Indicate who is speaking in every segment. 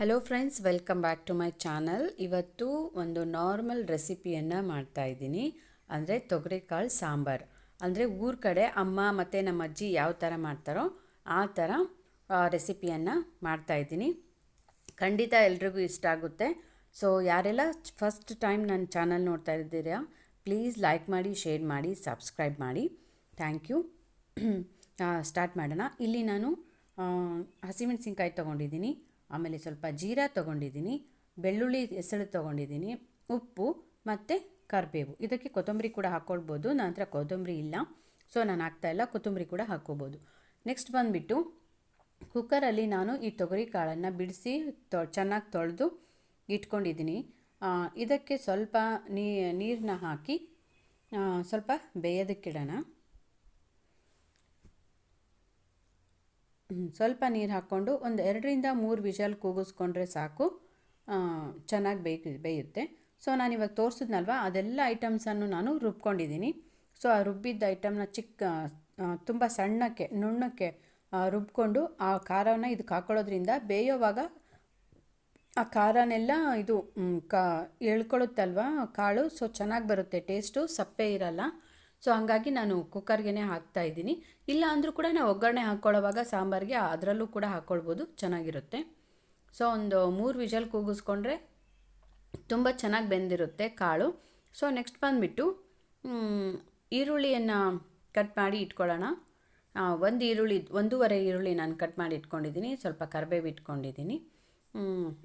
Speaker 1: Hello friends welcome back to my channel ಇವತ್ತು ಒಂದು normal ರೆಸಿಪಿಯನ್ನು ಮಾಡ್ತಾ ಇದ್ದೀನಿ. ಅಂದರೆ ತೊಗರಿಕಾಳು ಸಾಂಬಾರು. ಅಂದರೆ ಊರ ಕಡೆ ಅಮ್ಮ ಮತ್ತು ನಮ್ಮ ಅಜ್ಜಿ ಯಾವ ಥರ ಮಾಡ್ತಾರೋ ಆ ಥರ ರೆಸಿಪಿಯನ್ನು ಮಾಡ್ತಾ ಇದ್ದೀನಿ. ಖಂಡಿತ ಎಲ್ರಿಗೂ ಇಷ್ಟ ಆಗುತ್ತೆ. ಸೊ ಯಾರೆಲ್ಲ ಫಸ್ಟ್ ಟೈಮ್ ನನ್ನ ಚಾನಲ್ ನೋಡ್ತಾ ಇದ್ದೀರಾ ಪ್ಲೀಸ್ ಲೈಕ್ ಮಾಡಿ ಶೇರ್ ಮಾಡಿ ಸಬ್ಸ್ಕ್ರೈಬ್ ಮಾಡಿ. ಥ್ಯಾಂಕ್ ಯು ಸ್ಟಾರ್ಟ್ ಮಾಡೋಣ. ಇಲ್ಲಿ ನಾನು ಹಸಿಮೆಣಸಿನ್ಕಾಯಿ ತೊಗೊಂಡಿದ್ದೀನಿ. ಆಮೇಲೆ ಸ್ವಲ್ಪ ಜೀರಾ ತೊಗೊಂಡಿದ್ದೀನಿ, ಬೆಳ್ಳುಳ್ಳಿ ಹೆಸಳು ತೊಗೊಂಡಿದ್ದೀನಿ, ಉಪ್ಪು ಮತ್ತು ಕರಿಬೇವು. ಇದಕ್ಕೆ ಕೊತ್ತಂಬರಿ ಕೂಡ ಹಾಕ್ಕೊಳ್ಬೋದು ನನ್ನ ಹತ್ರ ಕೊತ್ತಂಬರಿ ಇಲ್ಲ. ಸೊ ನಾನು ಹಾಕ್ತಾಯಿಲ್ಲ ಕೊತ್ತಂಬರಿ ಕೂಡ ಹಾಕ್ಕೋಬೋದು. ನೆಕ್ಸ್ಟ್ ಬಂದುಬಿಟ್ಟು ಕುಕ್ಕರಲ್ಲಿ ನಾನು ಈ ತೊಗರಿ ಕಾಳನ್ನು ಬಿಡಿಸಿ ತೊ ಚೆನ್ನಾಗಿ ತೊಳೆದು ಇಟ್ಕೊಂಡಿದ್ದೀನಿ. ಇದಕ್ಕೆ ಸ್ವಲ್ಪ ನೀರನ್ನ ಹಾಕಿ ಸ್ವಲ್ಪ ಬೇಯೋದಕ್ಕಿಡೋಣ. ಸ್ವಲ್ಪ ನೀರು ಹಾಕ್ಕೊಂಡು ಒಂದು ಎರಡರಿಂದ ಮೂರು ವಿಷಲ್ ಕೂಗಿಸ್ಕೊಂಡ್ರೆ ಸಾಕು. ಚೆನ್ನಾಗಿ ಬೇಯ ಬೇಯುತ್ತೆ. ಸೊ ನಾನು ಇವಾಗ ತೋರಿಸಿದ್ನಲ್ವ? ಅದೆಲ್ಲ ಐಟಮ್ಸನ್ನು ನಾನು ರುಬ್ಕೊಂಡಿದ್ದೀನಿ ಸೊ ಆ ರುಬ್ಬಿದ್ದ ಐಟಮ್ನ ಚಿಕ್ಕ ತುಂಬ ಸಣ್ಣಕ್ಕೆ, ನುಣ್ಣಕ್ಕೆ ರುಬ್ಕೊಂಡು ಆ ಖಾರವನ್ನು ಇದಕ್ಕೆ ಹಾಕೊಳ್ಳೋದ್ರಿಂದ ಬೇಯೋವಾಗ ಆ ಖಾರನೆಲ್ಲ ಇದು ಕಾ ಎಳ್ಕೊಳ್ಳುತ್ತಲ್ವ ಕಾಳು? ಸೊ ಚೆನ್ನಾಗಿ ಬರುತ್ತೆ. ಟೇಸ್ಟು ಸಪ್ಪೆ ಇರಲ್ಲ. ಸೊ ಹಾಗಾಗಿ ನಾನು ಕುಕ್ಕರ್ಗೆ ಹಾಕ್ತಾ ಇದ್ದೀನಿ. ಇಲ್ಲ ಅಂದರೂ ಕೂಡ ನಾವು ಒಗ್ಗರಣೆ ಹಾಕ್ಕೊಳ್ಳೋವಾಗ ಸಾಂಬಾರಿಗೆ ಅದರಲ್ಲೂ ಕೂಡ ಹಾಕ್ಕೊಳ್ಬೋದು ಚೆನ್ನಾಗಿರುತ್ತೆ. ಸೊ ಒಂದು ಮೂರು ವಿಷಲ್ ಕೂಗಿಸ್ಕೊಂಡ್ರೆ ತುಂಬ ಚೆನ್ನಾಗಿ ಬೆಂದಿರುತ್ತೆ ಕಾಳು. ಸೊ ನೆಕ್ಸ್ಟ್ ಬಂದುಬಿಟ್ಟು ಈರುಳ್ಳಿಯನ್ನು ಕಟ್ ಮಾಡಿ ಇಟ್ಕೊಳ್ಳೋಣ. ಒಂದು ಈರುಳ್ಳಿ, ಒಂದೂವರೆ ಈರುಳ್ಳಿ ನಾನು ಕಟ್ ಮಾಡಿ ಇಟ್ಕೊಂಡಿದ್ದೀನಿ. ಸ್ವಲ್ಪ ಕರಿಬೇವು ಇಟ್ಕೊಂಡಿದ್ದೀನಿ.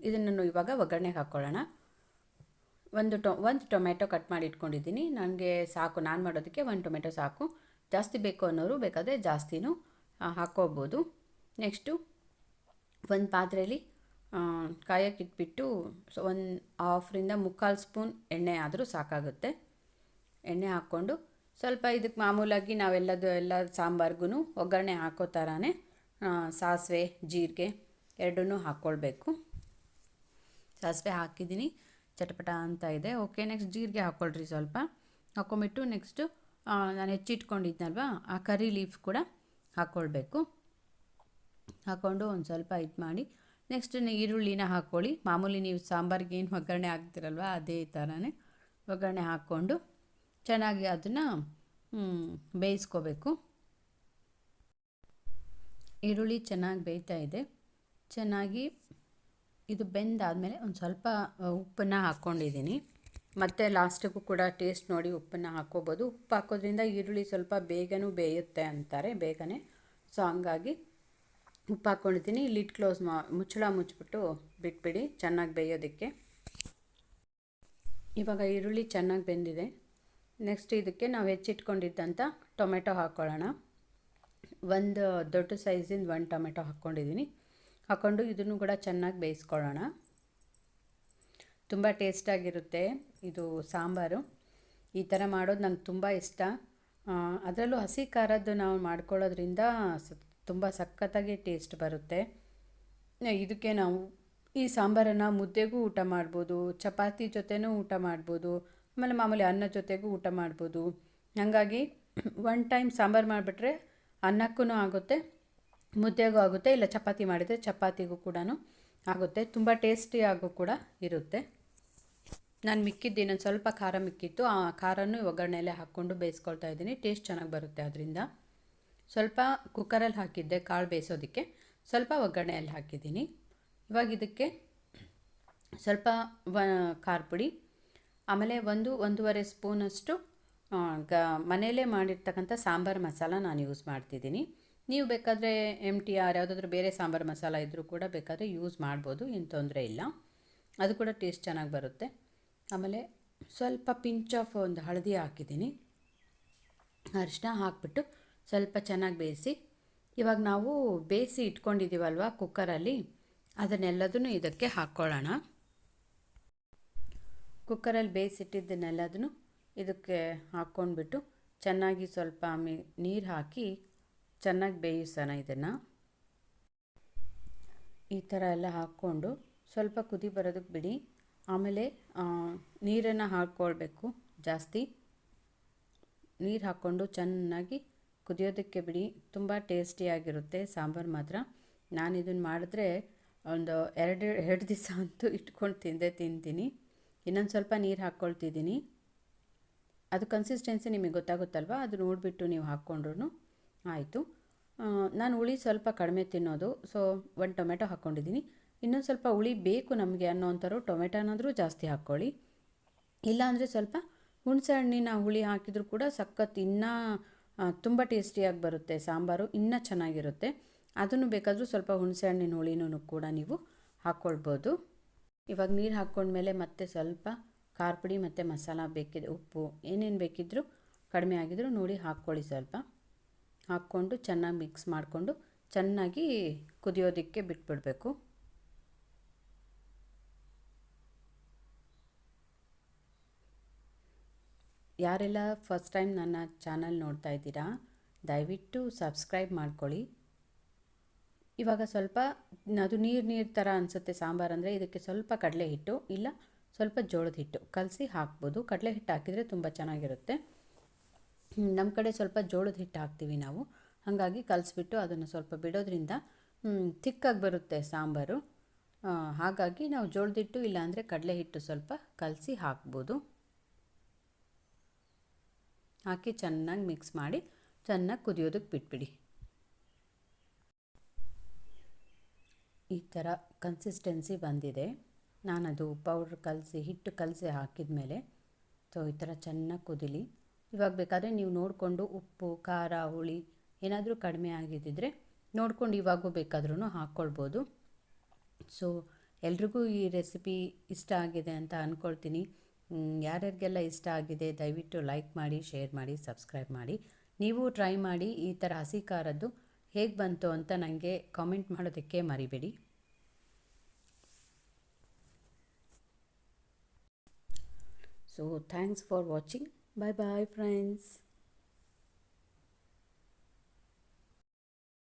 Speaker 1: ಇದನ್ನು ಇವಾಗ ಒಗ್ಗರಣೆಗೆ ಹಾಕ್ಕೊಳ್ಳೋಣ ಒಂದು ಟೊ, ಒಂದು ಟೊಮೆಟೊ ಕಟ್ ಮಾಡಿ ಇಟ್ಕೊಂಡಿದ್ದೀನಿ. ನನಗೆ ಸಾಕು, ನಾನು ಮಾಡೋದಕ್ಕೆ ಒಂದು ಟೊಮೆಟೊ ಸಾಕು. ಜಾಸ್ತಿ ಬೇಕು ಅನ್ನೋರು ಬೇಕಾದರೆ ಜಾಸ್ತಿನೂ ಹಾಕ್ಕೋಬೋದು. ನೆಕ್ಸ್ಟು, ಒಂದು ಪಾತ್ರೆಯಲ್ಲಿ ಕಾಯಕ್ಕೆ ಇಟ್ಬಿಟ್ಟು ಸೊ, ಒಂದು ಹಾಫ್ರಿಂದ ಮುಕ್ಕಾಲು ಸ್ಪೂನ್ ಎಣ್ಣೆ ಆದರೂ ಸಾಕಾಗುತ್ತೆ. ಎಣ್ಣೆ ಹಾಕ್ಕೊಂಡು ಸ್ವಲ್ಪ ಇದಕ್ಕೆ ಮಾಮೂಲಾಗಿ ನಾವೆಲ್ಲದು, ಎಲ್ಲ ಸಾಂಬಾರ್ಗೂ ಒಗ್ಗರಣೆ ಹಾಕೋ ಥರನೇ ಸಾಸಿವೆ, ಜೀರಿಗೆ ಎರಡನ್ನೂ ಹಾಕ್ಕೊಳ್ಬೇಕು. ಸಾಸಿವೆ ಹಾಕಿದ್ದೀನಿ. ಚಟಪಟ ಅಂತ ಇದೆ. ಓಕೆ ನೆಕ್ಸ್ಟ್ ಜೀರಿಗೆ ಹಾಕ್ಕೊಳ್ರಿ ಸ್ವಲ್ಪ. ಹಾಕ್ಕೊಂಬಿಟ್ಟು ನೆಕ್ಸ್ಟು ನಾನು ಹೆಚ್ಚಿಟ್ಕೊಂಡಿದ್ನಲ್ವಾ, ಆ ಕರಿ ಲೀಫ್ ಕೂಡ ಹಾಕ್ಕೊಳ್ಬೇಕು ಹಾಕ್ಕೊಂಡು ಒಂದು ಸ್ವಲ್ಪ ಇದು ಮಾಡಿ ನೆಕ್ಸ್ಟ್ ಈರುಳ್ಳಿನ ಹಾಕ್ಕೊಳ್ಳಿ ಮಾಮೂಲಿ ನೀವು ಸಾಂಬಾರಿಗೆ ಏನು ಒಗ್ಗರಣೆ ಹಾಕ್ತಿರಲ್ವ, ಅದೇ ಥರನೇ ಒಗ್ಗರಣೆ ಹಾಕ್ಕೊಂಡು ಚೆನ್ನಾಗಿ ಅದನ್ನು ಬೇಯಿಸ್ಕೋಬೇಕು. ಈರುಳ್ಳಿ ಚೆನ್ನಾಗಿ ಬೇಯ್ತಾ ಇದೆ. ಚೆನ್ನಾಗಿ ಇದು ಬೆಂದಾದಮೇಲೆ ಒಂದು ಸ್ವಲ್ಪ ಉಪ್ಪನ್ನು ಹಾಕ್ಕೊಂಡಿದ್ದೀನಿ. ಮತ್ತು ಲಾಸ್ಟಿಗೂ ಕೂಡ ಟೇಸ್ಟ್ ನೋಡಿ ಉಪ್ಪನ್ನು ಹಾಕ್ಕೋಬೋದು. ಉಪ್ಪು ಹಾಕೋದ್ರಿಂದ ಈರುಳ್ಳಿ ಸ್ವಲ್ಪ ಬೇಗನೂ ಬೇಯುತ್ತೆ ಅಂತಾರೆ, ಬೇಗನೆ. ಸೊ, ಹಂಗಾಗಿ ಉಪ್ಪು ಹಾಕ್ಕೊಂಡಿದ್ದೀನಿ. ಲಿಡ್ ಕ್ಲೋಸ್ ಮಾ, ಮುಚ್ಚಳ ಮುಚ್ಚಿಬಿಟ್ಟು ಬಿಟ್ಬಿಡಿ, ಚೆನ್ನಾಗಿ ಬೇಯೋದಕ್ಕೆ. ಇವಾಗ ಈರುಳ್ಳಿ ಚೆನ್ನಾಗಿ ಬೆಂದಿದೆ. ನೆಕ್ಸ್ಟ್ ಇದಕ್ಕೆ ನಾವು ಹೆಚ್ಚಿಟ್ಕೊಂಡಿದ್ದಂಥ ಟೊಮೆಟೊ ಹಾಕ್ಕೊಳ್ಳೋಣ ಒಂದು ದೊಡ್ಡ ಸೈಜಿಂದ ಒಂದು ಟೊಮೆಟೊ ಹಾಕ್ಕೊಂಡಿದ್ದೀನಿ. ಹಾಕ್ಕೊಂಡು ಇದನ್ನು ಕೂಡ ಚೆನ್ನಾಗಿ ಬೇಯಿಸ್ಕೊಳ್ಳೋಣ. ತುಂಬ ಟೇಸ್ಟಾಗಿರುತ್ತೆ ಇದು ಸಾಂಬಾರು. ಈ ಥರ ಮಾಡೋದು ನಂಗೆ ತುಂಬ ಇಷ್ಟ. ಅದರಲ್ಲೂ ಹಸಿ ಖಾರದ್ದು ನಾವು ಮಾಡ್ಕೊಳ್ಳೋದ್ರಿಂದ ತುಂಬ ಸಖತ್ತಾಗಿ ಟೇಸ್ಟ್ ಬರುತ್ತೆ. ಇದಕ್ಕೆ ನಾವು ಈ ಸಾಂಬಾರನ್ನು ಮುದ್ದೆಗೂ ಊಟ ಮಾಡ್ಬೋದು, ಚಪಾತಿ ಜೊತೆನೂ ಊಟ ಮಾಡ್ಬೋದು, ಆಮೇಲೆ ಮಾಮೂಲಿ ಅನ್ನ ಜೊತೆಗೂ ಊಟ ಮಾಡ್ಬೋದು. ಹಾಗಾಗಿ ಒನ್ ಟೈಮ್ ಸಾಂಬಾರು ಮಾಡಿಬಿಟ್ರೆ ಅನ್ನಕ್ಕೂ ಆಗುತ್ತೆ ಮುದ್ದೆಗೂ ಆಗುತ್ತೆ, ಇಲ್ಲ ಚಪಾತಿ ಮಾಡಿದರೆ ಚಪಾತಿಗೂ ಕೂಡ ಆಗುತ್ತೆ. ತುಂಬ ಟೇಸ್ಟಿಯಾಗೂ ಕೂಡ ಇರುತ್ತೆ. ನಾನು ಮಿಕ್ಕಿದ್ದು ಇನ್ನೊಂದು ಸ್ವಲ್ಪ ಖಾರ ಮಿಕ್ಕಿತ್ತು. ಆ ಖಾರನೂ ಒಗ್ಗರಣೆಯಲ್ಲೇ ಹಾಕ್ಕೊಂಡು ಬೇಯಿಸ್ಕೊಳ್ತಾ ಇದ್ದೀನಿ. ಟೇಸ್ಟ್ ಚೆನ್ನಾಗಿ ಬರುತ್ತೆ ಅದರಿಂದ. ಸ್ವಲ್ಪ ಕುಕ್ಕರಲ್ಲಿ ಹಾಕಿದ್ದೆ, ಕಾಳು ಬೇಯಿಸೋದಕ್ಕೆ. ಸ್ವಲ್ಪ ಒಗ್ಗರಣೆಯಲ್ಲಿ ಹಾಕಿದ್ದೀನಿ. ಇವಾಗ ಇದಕ್ಕೆ ಸ್ವಲ್ಪ ವ, ಖಾರ ಪುಡಿ, ಆಮೇಲೆ ಒಂದು, ಒಂದೂವರೆ ಸ್ಪೂನಷ್ಟು ಗ, ಮನೆಯಲ್ಲೇ ಮಾಡಿರ್ತಕ್ಕಂಥ ಸಾಂಬಾರು ಮಸಾಲ ನಾನು ಯೂಸ್ ಮಾಡ್ತಿದ್ದೀನಿ. ನೀವು ಬೇಕಾದರೆ ಎಂ ಟಿ ಆರ್ ಯಾವುದಾದ್ರೂ ಬೇರೆ ಸಾಂಬಾರು ಮಸಾಲ ಇದ್ದರೂ ಕೂಡ ಬೇಕಾದರೆ ಯೂಸ್ ಮಾಡ್ಬೋದು, ಏನು ತೊಂದರೆ ಇಲ್ಲ. ಅದು ಕೂಡ ಟೇಸ್ಟ್ ಚೆನ್ನಾಗಿ ಬರುತ್ತೆ. ಆಮೇಲೆ ಸ್ವಲ್ಪ ಪಿಂಚ್ ಆಫ್ ಒಂದು ಹಳದಿ ಹಾಕಿದ್ದೀನಿ. ಅರಿಶಿನ ಹಾಕ್ಬಿಟ್ಟು ಸ್ವಲ್ಪ ಚೆನ್ನಾಗಿ ಬೇಯಿಸಿ, ಇವಾಗ ನಾವು ಬೇಯಿಸಿ ಇಟ್ಕೊಂಡಿದ್ದೀವಲ್ವ ಕುಕ್ಕರಲ್ಲಿ ಅದನ್ನೆಲ್ಲದನ್ನು ಇದಕ್ಕೆ ಹಾಕ್ಕೊಳ್ಳೋಣ. ಕುಕ್ಕರಲ್ಲಿ ಬೇಯಿಸಿಟ್ಟಿದ್ದನ್ನೆಲ್ಲದನ್ನು ಇದಕ್ಕೆ ಹಾಕ್ಕೊಂಡ್ಬಿಟ್ಟು ಚೆನ್ನಾಗಿ ಸ್ವಲ್ಪ ನೀರು ಹಾಕಿ ಚೆನ್ನಾಗಿ ಬೇಯಿಸೋಣ ಇದನ್ನು. ಈ ಥರ ಎಲ್ಲ ಹಾಕ್ಕೊಂಡು ಸ್ವಲ್ಪ ಕುದಿ ಬರೋದಕ್ಕೆ ಬಿಡಿ. ಆಮೇಲೆ ನೀರನ್ನು ಹಾಕ್ಕೊಳ್ಬೇಕು ಜಾಸ್ತಿ. ನೀರು ಹಾಕ್ಕೊಂಡು ಚೆನ್ನಾಗಿ ಕುದಿಯೋದಕ್ಕೆ ಬಿಡಿ. ತುಂಬ ಟೇಸ್ಟಿಯಾಗಿರುತ್ತೆ ಸಾಂಬಾರು ಮಾತ್ರ. ನಾನು ಇದನ್ನು ಮಾಡಿದ್ರೆ ಒಂದು ಎರಡು ಎರಡು ದಿವಸ ಅಂತೂ ಇಟ್ಕೊಂಡು ತಿಂದೇ ತಿಂತೀನಿ. ಇನ್ನೊಂದು ಸ್ವಲ್ಪ ನೀರು ಹಾಕ್ಕೊಳ್ತಿದ್ದೀನಿ ಅದು ಕನ್ಸಿಸ್ಟೆನ್ಸಿ ನಿಮಗೆ ಗೊತ್ತಾಗುತ್ತಲ್ವ? ಅದು ನೋಡಿಬಿಟ್ಟು ನೀವು ಹಾಕ್ಕೊಂಡ್ರು ಆಯಿತು. ನಾನು ಹುಳಿ ಸ್ವಲ್ಪ ಕಡಿಮೆ ತಿನ್ನೋದು. ಸೊ ಒಂದು ಟೊಮೆಟೊ ಹಾಕ್ಕೊಂಡಿದ್ದೀನಿ ಇನ್ನೊಂದು ಸ್ವಲ್ಪ ಹುಳಿ ಬೇಕು ನಮಗೆ ಅನ್ನೋ ಅಂಥವ್ರು ಟೊಮೆಟೊನಾದರೂ ಜಾಸ್ತಿ ಹಾಕ್ಕೊಳ್ಳಿ. ಇಲ್ಲಾಂದರೆ ಸ್ವಲ್ಪ ಹುಣಸೆ ಹಣ್ಣಿನ ಹುಳಿ ಹಾಕಿದರೂ ಕೂಡ ಸಖತ್ ಇನ್ನೂ ತುಂಬ ಟೇಸ್ಟಿಯಾಗಿ ಬರುತ್ತೆ ಸಾಂಬಾರು. ಇನ್ನೂ ಚೆನ್ನಾಗಿರುತ್ತೆ. ಅದನ್ನು ಬೇಕಾದರೂ ಸ್ವಲ್ಪ ಹುಣಸೆ ಹಣ್ಣಿನ ಹುಳಿನೂ ಕೂಡ ನೀವು ಹಾಕ್ಕೊಳ್ಬೋದು. ಇವಾಗ ನೀರು ಹಾಕ್ಕೊಂಡ್ಮೇಲೆ ಮತ್ತೆ ಸ್ವಲ್ಪ ಖಾರ ಪುಡಿ ಮತ್ತು ಮಸಾಲ ಬೇಕಿದೆ, ಉಪ್ಪು ಏನೇನು ಬೇಕಿದ್ದರೂ ಕಡಿಮೆ ಆಗಿದ್ರೂ ನೋಡಿ ಹಾಕ್ಕೊಳ್ಳಿ ಸ್ವಲ್ಪ. ಹಾಕ್ಕೊಂಡು ಚೆನ್ನಾಗಿ ಮಿಕ್ಸ್ ಮಾಡಿಕೊಂಡು ಚೆನ್ನಾಗಿ ಕುದಿಯೋದಕ್ಕೆ ಬಿಟ್ಬಿಡಬೇಕು. ಯಾರೆಲ್ಲ ಫಸ್ಟ್ ಟೈಮ್ ನನ್ನ ಚಾನಲ್ ನೋಡ್ತಾ ಇದ್ದೀರಾ, ದಯವಿಟ್ಟು ಸಬ್ಸ್ಕ್ರೈಬ್ ಮಾಡ್ಕೊಳ್ಳಿ. ಇವಾಗ ಸ್ವಲ್ಪ ಅದು ನೀರು ನೀರು ಥರ ಅನಿಸುತ್ತೆ ಸಾಂಬಾರು ಅಂದರೆ ಇದಕ್ಕೆ ಸ್ವಲ್ಪ ಕಡಲೆ ಹಿಟ್ಟು ಇಲ್ಲ ಸ್ವಲ್ಪ ಜೋಳದ ಹಿಟ್ಟು ಕಲಸಿ ಹಾಕ್ಬೋದು. ಕಡಲೆ ಹಿಟ್ಟು ಹಾಕಿದರೆ ತುಂಬ ಚೆನ್ನಾಗಿರುತ್ತೆ. ನಮ್ಮ ಕಡೆ ಸ್ವಲ್ಪ ಜೋಳದ ಹಿಟ್ಟು ಹಾಕ್ತೀವಿ ನಾವು. ಹಾಗಾಗಿ ಕಲಸಿಬಿಟ್ಟು ಅದನ್ನು ಸ್ವಲ್ಪ ಬಿಡೋದ್ರಿಂದ ತಿಕ್ಕಾಗಿ ಬರುತ್ತೆ ಸಾಂಬಾರು. ಹಾಗಾಗಿ ನಾವು ಜೋಳದ ಹಿಟ್ಟು ಇಲ್ಲಾಂದರೆ ಕಡಲೆ ಹಿಟ್ಟು ಸ್ವಲ್ಪ ಕಲಸಿ ಹಾಕ್ಬೋದು. ಹಾಕಿ ಚೆನ್ನಾಗಿ ಮಿಕ್ಸ್ ಮಾಡಿ ಚೆನ್ನಾಗಿ ಕುದಿಯೋದಕ್ಕೆ ಬಿಟ್ಬಿಡಿ. ಈ ಥರ ಕನ್ಸಿಸ್ಟೆನ್ಸಿ ಬಂದಿದೆ. ನಾನದು ಪೌಡ್ರ್ ಕಲಸಿ, ಹಿಟ್ಟು ಕಲಸಿ ಹಾಕಿದ ಮೇಲೆ ಸೊ ಈ ಥರ ಚೆನ್ನಾಗಿ ಕುದಿಲಿ. ಇವಾಗ ಬೇಕಾದರೆ ನೀವು ನೋಡಿಕೊಂಡು ಉಪ್ಪು, ಖಾರ, ಹುಳಿ ಏನಾದರೂ ಕಡಿಮೆ ಆಗಿದ್ದಿದ್ರೆ ನೋಡ್ಕೊಂಡು ಇವಾಗೂ ಬೇಕಾದ್ರೂ ಹಾಕ್ಕೊಳ್ಬೋದು. ಸೊ ಎಲ್ರಿಗೂ ಈ ರೆಸಿಪಿ ಇಷ್ಟ ಆಗಿದೆ ಅಂತ ಅಂದ್ಕೊಳ್ತೀನಿ ಯಾರ್ಯಾರಿಗೆಲ್ಲ ಇಷ್ಟ ಆಗಿದೆ ದಯವಿಟ್ಟು ಲೈಕ್ ಮಾಡಿ ಶೇರ್ ಮಾಡಿ ಸಬ್ಸ್ಕ್ರೈಬ್ ಮಾಡಿ. ನೀವು ಟ್ರೈ ಮಾಡಿ ಈ ಥರ ಹಸಿ ಖಾರದ್ದು ಹೇಗೆ ಬಂತು ಅಂತ ನನಗೆ ಕಾಮೆಂಟ್ ಮಾಡೋದಕ್ಕೆ ಮರಿಬೇಡಿ. So thanks for watching bye bye friends